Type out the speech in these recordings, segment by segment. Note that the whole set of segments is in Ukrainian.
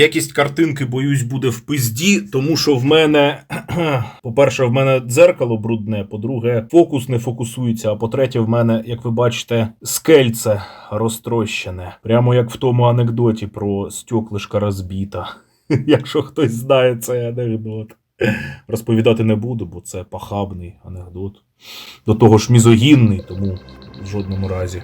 Якість картинки, боюсь, буде в пизді, тому що в мене, по-перше, в мене дзеркало брудне, по-друге, фокус не фокусується. А по-третє, в мене, як ви бачите, скельце розтрощене. Прямо як в тому анекдоті про стеклишка розбіта. Якщо хтось знає цей анекдот. Розповідати не буду, бо це пахабний анекдот. До того ж мізогінний, тому в жодному разі.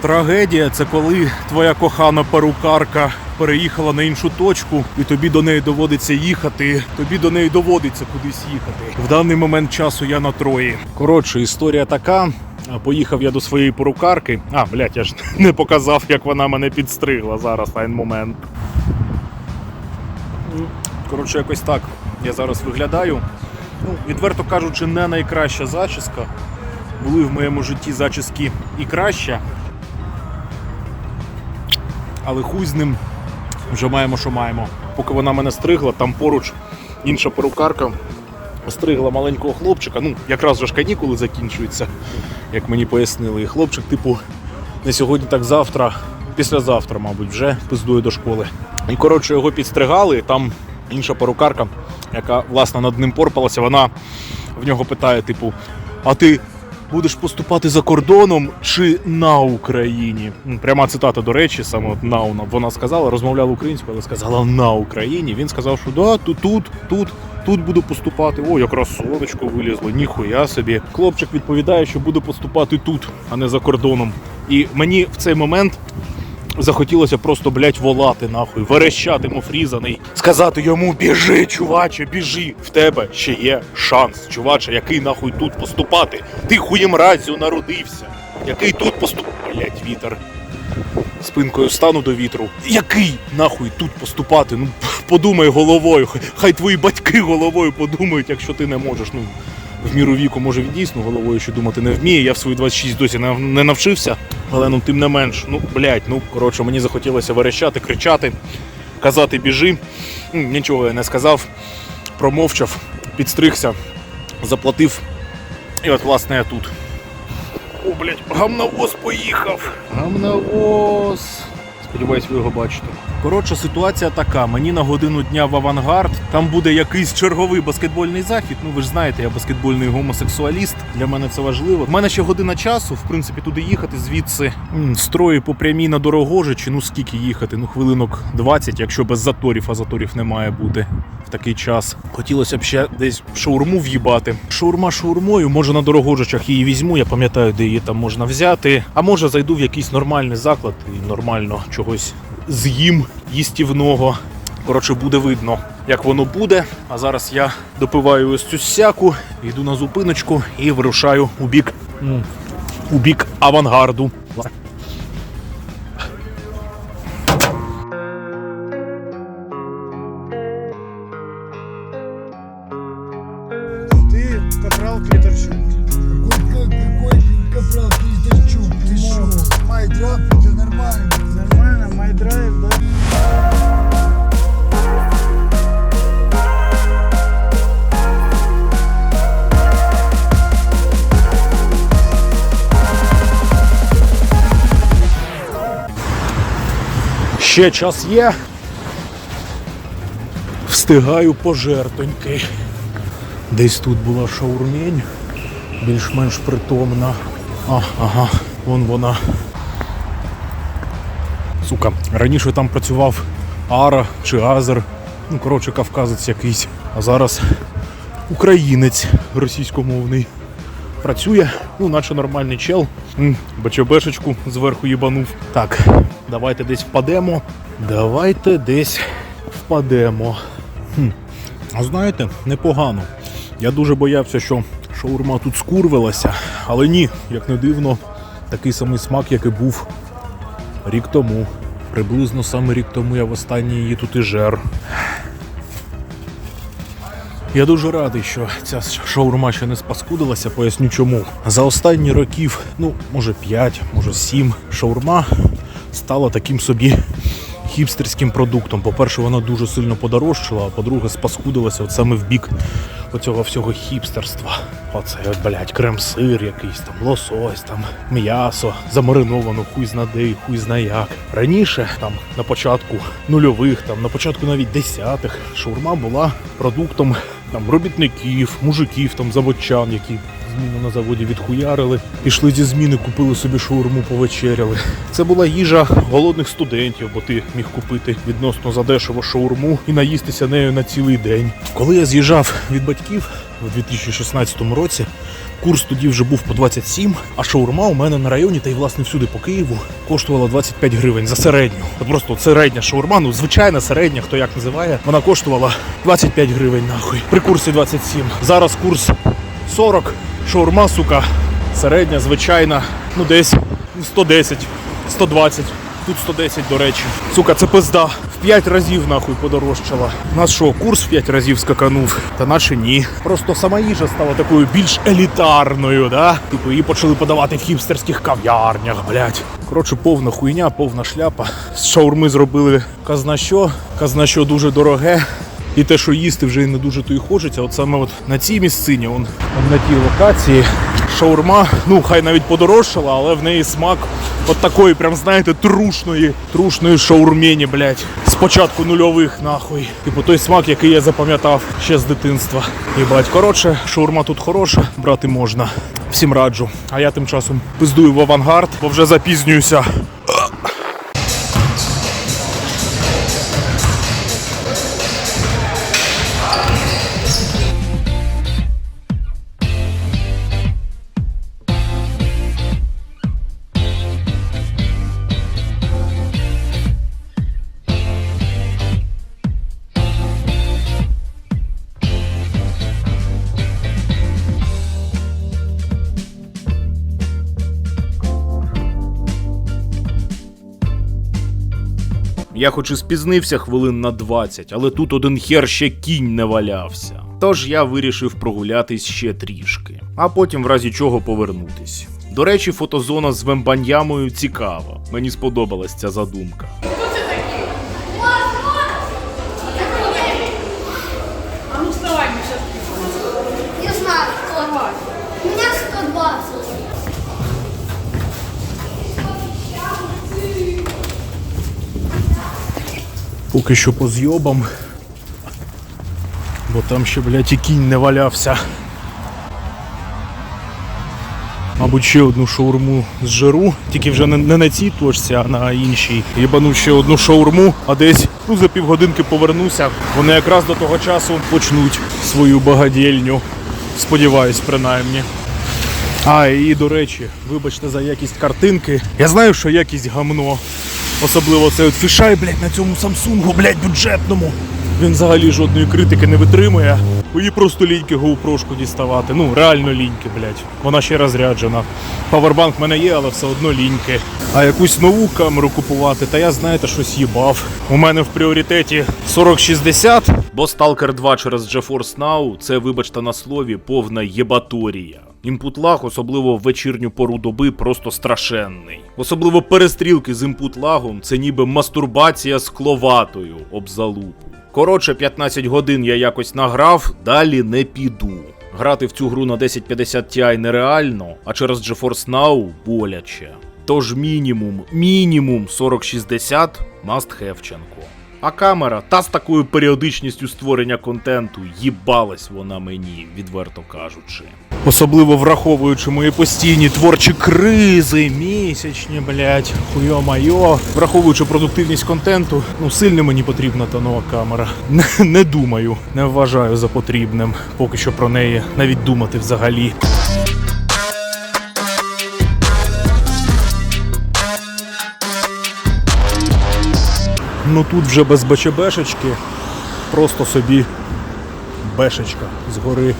Трагедія це коли твоя кохана перукарка переїхала на іншу точку, і тобі до неї доводиться їхати. Тобі до неї доводиться кудись їхати. В даний момент часу я на трої. Коротше, історія така. Поїхав я до своєї перукарки. А, блядь, я ж не показав, як вона мене підстригла зараз на момент. Коротше, якось так. Я зараз виглядаю. Ну, відверто кажучи, не найкраща зачіска. Були в моєму житті зачіски і краще. Але хуй з ним вже маємо, що маємо. Поки вона мене стригла, там поруч інша перукарка стригла маленького хлопчика. Ну, якраз вже ж канікули закінчуються, як мені пояснили. І хлопчик, типу, не сьогодні, так завтра, післязавтра, мабуть, вже пиздує до школи. І коротше його підстригали. Там інша перукарка, яка власне над ним порпалася, вона в нього питає: типу, а ти будеш поступати за кордоном чи на Україні? Пряма цитата, до речі, саме от на вона- сказала, розмовляла українською, але сказала на Україні. Він сказав, що да, тут, тут, тут. Тут буду поступати. О, якраз сонечко вилізло, ніхуя собі. Хлопчик відповідає, що буду поступати тут, а не за кордоном. І мені в цей момент захотілося просто, блядь, волати нахуй, верещати муфрізаний, сказати йому: біжи, чуваче, біжи, в тебе ще є шанс, чуваче, який нахуй тут поступати. Ти хуємразю народився. Який тут поступ... Блядь, вітер. Спинкою стану до вітру. Який нахуй тут поступати? Ну подумай головою. Хай- твої батьки головою подумають, якщо ти не можеш. Ну в міру віку, може він дійсно головою ще думати не вміє. Я в свої 26 досі не навчився. Але ну тим не менш, ну блядь, ну коротше, мені захотілося верещати, кричати, казати біжи. Нічого я не сказав, промовчав, підстригся, заплатив. І от власне я тут. О, блядь, гамнавоз поїхав. Гамнавоз. Сподіваюсь, ви його бачите. Коротша ситуація така: мені на годину дня в авангард. Там буде якийсь черговий баскетбольний захід. Ну ви ж знаєте, я баскетбольний гомосексуаліст. Для мене це важливо. У мене ще година часу, в принципі, туди їхати звідси. М, Строї по прямій на Дорогожичі. Ну скільки їхати? Ну хвилинок 20, якщо без заторів, а заторів не має бути в такий час. Хотілося б ще десь шаурму в'їбати. Шаурма шаурмою, може на дорогожичах її візьму, я пам'ятаю, де її там можна взяти. А може зайду в якийсь нормальний заклад і нормально чогось з'їм їстівного. Коротше, буде видно, як воно буде. А зараз я допиваю ось цю сяку, йду на зупиночку і вирушаю у бік, м, у бік авангарду. Ты капрал Клитарчук. Какой, какой капрал Пиздачук, ты шо? Майдрап, это нормально. Да? Ще час є. Встигаю пожертоньки. Десь тут була шаурмень, більш-менш притомна. А, ага, вон вона. Сука, раніше там працював Ара чи Азер. Ну, коротше, кавказець якийсь. А зараз українець російськомовний. Працює, ну, наче нормальний чел. М, БЧБшечку зверху їбанув. Так, давайте десь впадемо. Давайте десь впадемо. Хм. А знаєте, непогано. Я дуже боявся, що шаурма тут скурвилася, але ні, як не дивно, такий самий смак, як і був рік тому. Приблизно саме рік тому я востаннє її тут і жер. Я дуже радий, що ця шаурма ще не спаскудилася, поясню чому. За останні років, ну, може 5, може 7, шаурма стала таким собі хіпстерським продуктом. По-перше, вона дуже сильно подорожчала, а по-друге, спаскудилася от саме в бік оцього всього хіпстерства. Оце, от, блядь, крем-сир якийсь там, лосось, там, м'ясо, замариновано, хуй зна де, хуй зна як. Раніше, там, на початку нульових, там, на початку навіть десятих, шаурма була продуктом там, робітників, мужиків, там, заводчан, які зміну на заводі відхуярили, пішли зі зміни, купили собі шаурму, повечеряли. Це була їжа голодних студентів, бо ти міг купити відносно задешево шаурму і наїстися нею на цілий день. Коли я з'їжджав від батьків у 2016 році, курс тоді вже був по 27, а шаурма у мене на районі та й власне всюди по Києву коштувала 25 гривень за середню. Просто середня шаурма, ну звичайна середня, хто як називає, вона коштувала 25 гривень нахуй. При курсі 27. Зараз курс 40. Шаурма, сука, середня, звичайна, ну десь 110, 120. Тут 110, до речі. Сука, це пизда. В 5 разів нахуй подорожчала. Нас що, курс в 5 разів скаканув? Та наче ні. Просто сама їжа стала такою більш елітарною, да? Типу, її почали подавати в хіпстерських кав'ярнях, блядь. Коротше, повна хуйня, повна шляпа. З шаурми зробили казна що, казна що дуже дороге. І те, що їсти вже і не дуже то і хочеться. От саме от на цій місцині, он, на тій локації, шаурма, ну хай навіть подорожчала, але в неї смак от такої, прям знаєте, трушної, трушної шаурмені, блядь. З початку нульових, нахуй. Типу той смак, який я запам'ятав ще з дитинства. Їбать, коротше, шаурма тут хороша, брати можна. Всім раджу. А я тим часом пиздую в авангард, бо вже запізнююся. Я хоч і спізнився хвилин на 20, але тут один хер ще кінь не валявся. Тож я вирішив прогулятись ще трішки, а потім в разі чого повернутись. До речі, фотозона з вембаньямою цікава. Мені сподобалась ця задумка. А ну вставай, мы сейчас Не знаю, кто. У меня 120. Поки що по зйобам. Бо там ще, блядь, і кінь не валявся. Мабуть, ще одну шаурму з жиру, тільки вже не, на цій точці, а на іншій. Єбану ще одну шаурму, а десь ну, за півгодинки повернуся. Вони якраз до того часу почнуть свою багадільню. Сподіваюсь, принаймні. А, і до речі, вибачте за якість картинки. Я знаю, що якість гамно. Особливо цей от фішай, блядь, на цьому Самсунгу, блядь, бюджетному. Він взагалі жодної критики не витримує. Її просто ліньки гоупрошку діставати. Ну, реально ліньки, блядь. Вона ще розряджена. Павербанк в мене є, але все одно ліньки. А якусь нову камеру купувати, та я знаєте, щось їбав. У мене в пріоритеті 4060. Бо Stalker 2 через GeForce Now це, вибачте на слові, повна єбаторія. Імпут-лаг, особливо в вечірню пору доби, просто страшенний. Особливо перестрілки з імпут-лагом це ніби мастурбація з кловатою об залупу. Коротше, 15 годин я якось награв, далі не піду. Грати в цю гру на 1050 Ti нереально, а через GeForce Now боляче. Тож мінімум, мінімум 4060 must хевченко. А камера, та з такою періодичністю створення контенту, їбалась вона мені, відверто кажучи. Особливо враховуючи мої постійні творчі кризи, місячні, блять, хуйо-майо. Враховуючи продуктивність контенту, ну сильно мені потрібна та нова камера. Не, не думаю, не вважаю за потрібним поки що про неї навіть думати взагалі. Ну тут вже без БЧБшечки, просто собі бешечка згори.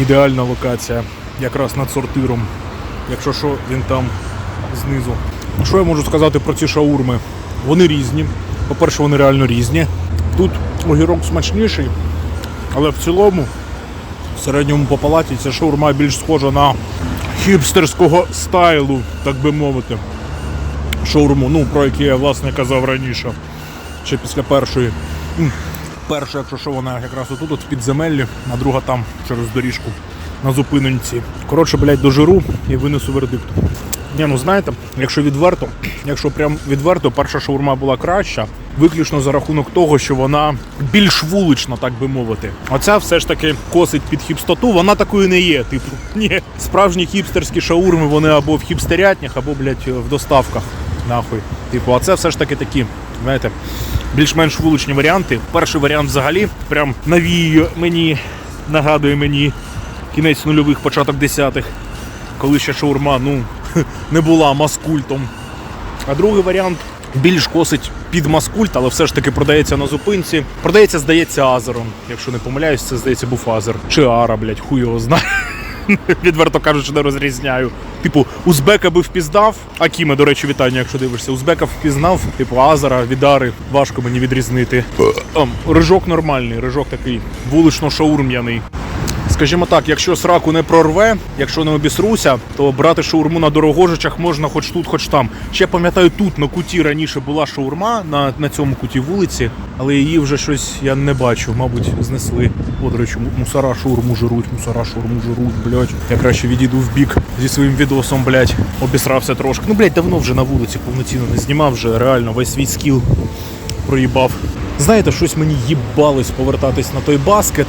Ідеальна локація, якраз над сортиром. Якщо що, він там знизу. Що я можу сказати про ці шаурми? Вони різні. По-перше, вони реально різні. Тут огірок смачніший, але в цілому, в середньому по палаті, ця шаурма більш схожа на хіпстерського стайлу, так би мовити. Шаурму, ну про який я власне казав раніше. Ще після першої. Перша, якщо що, вона якраз отут, от в підземеллі, а друга там через доріжку на зупиненці. Коротше, блядь, дожиру і винесу вердикт. Ні, ну знаєте, якщо відверто, якщо прям відверто, перша шаурма була краща, виключно за рахунок того, що вона більш вулична, так би мовити. Оця все ж таки косить під хіпстоту, вона такою не є. Типу, ні, справжні хіпстерські шаурми, вони або в хіпстерятнях, або, блядь, в доставках. Нахуй. Типу, а це все ж таки такі, знаєте, більш-менш вуличні варіанти. Перший варіант взагалі прям навіює мені, нагадує мені кінець нульових, початок десятих, коли ще шаурма, ну, не була маскультом. А другий варіант більш косить під маскульт, але все ж таки продається на зупинці. Продається, здається, азером. Якщо не помиляюсь, це здається був азер. Чи ара, блядь, хуй його знає. Відверто кажучи, не розрізняю. Типу, узбека би впізнав, Акіме, до речі, вітання, якщо дивишся. Узбека впізнав, типу Азара, Відари, важко мені відрізнити. Ем, Рижок нормальний, рижок такий вулично-шаурм'яний. Скажімо так, якщо сраку не прорве, якщо не обісруся, то брати шаурму на дорогожичах можна хоч тут, хоч там. Ще пам'ятаю, тут на куті раніше була шаурма на, на цьому куті вулиці, але її вже щось я не бачу, мабуть, знесли. От, до речі, му- мусора шаурму жируть, мусора шаурму жируть, блядь. Я краще відійду в бік зі своїм відосом, блядь. Обісрався трошки. Ну, блядь, давно вже на вулиці повноцінно не знімав, вже реально весь свій скіл проїбав. Знаєте, щось мені їбалось повертатись на той баскет.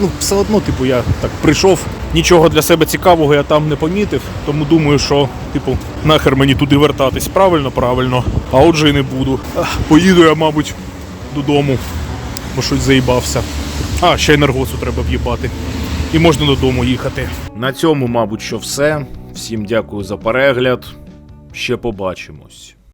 Ну, все одно, типу, я так прийшов, нічого для себе цікавого я там не помітив, тому думаю, що, типу, нахер мені туди вертатись. Правильно, правильно. А отже і не буду. Поїду я, мабуть, додому, бо щось заїбався. А, ще енергосу треба в'їбати. І можна додому їхати. На цьому, мабуть, що все. Всім дякую за перегляд. Ще побачимось.